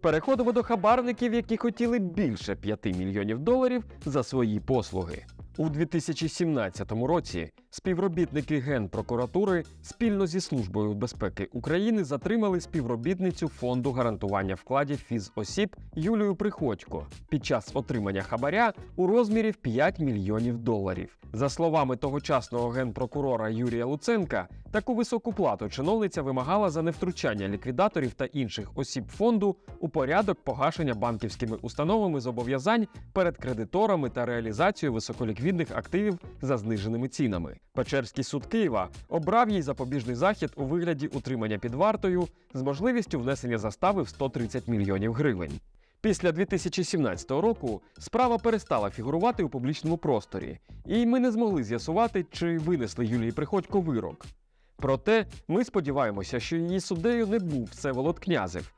Переходимо до хабарників, які хотіли більше 5 мільйонів доларів за свої послуги. У 2017 році співробітники Генпрокуратури спільно зі Службою безпеки України затримали співробітницю фонду гарантування вкладів фізосіб Юлію Приходько під час отримання хабаря у розмірі в 5 мільйонів доларів. За словами тогочасного генпрокурора Юрія Луценка, таку високу плату чиновниця вимагала за невтручання ліквідаторів та інших осіб фонду у порядок погашення банківськими установами зобов'язань перед кредиторами та реалізацію високоліквідних активів за зниженими цінами. Печерський суд Києва обрав їй запобіжний захід у вигляді утримання під вартою з можливістю внесення застави в 130 мільйонів гривень. Після 2017 року справа перестала фігурувати у публічному просторі, і ми не змогли з'ясувати, чи винесли Юлії Приходько вирок. Проте ми сподіваємося, що її суддею не був Всеволод Князев,